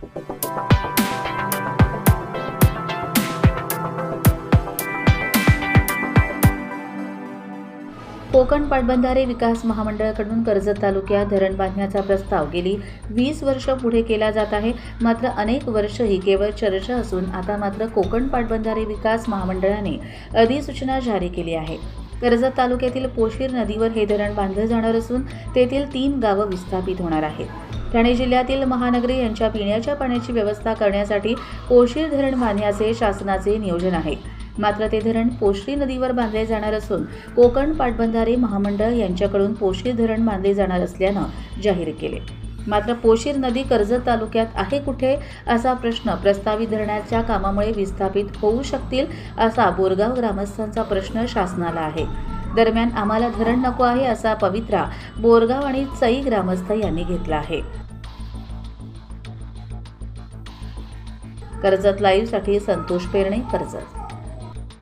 कोकण पाटबंधारे विकास महामंडळाकडून कर्जत तालुक्यात धरण बांधण्याचा प्रस्ताव. गेली वीस वर्ष पुढे केला जात आहे. मात्र अनेक वर्ष ही केवळ चर्चा असून आता मात्र कोकण पाटबंधारे विकास महामंडळाने अधिसूचना जारी केली आहे. कर्जत तालुक्यातील पोशीर नदीवर हे धरण बांधलं जाणार असून तेथील तीन गावं विस्थापित होणार आहेत. ठाणे जिल्ह्यातील महानगरी यांच्या पिण्याच्या पाण्याची व्यवस्था करण्यासाठी पोशीर धरण बांधण्याचे शासनाचे नियोजन आहे. मात्र ते धरण पोश्री नदीवर बांधले जाणार असून कोकण पाटबंधारे महामंडळ यांच्याकडून पोशीर धरण बांधले जाणार असल्यानं जाहीर केले. मात्र पोशीर नदी कर्जत तालुक्यात आहे कुठे असा प्रश्न प्रस्तावित धरणाच्या कामामुळे विस्थापित होऊ शकतील असा बोरगाव ग्रामस्थांचा प्रश्न शासनाला आहे. दरम्यान आम्हाला धरण नको आहे असा पवित्रा बोरगाव आणि चई ग्रामस्थ यांनी घेतला आहे. कर्जत लाईव्हसाठी संतोष पेरणे कर्जत.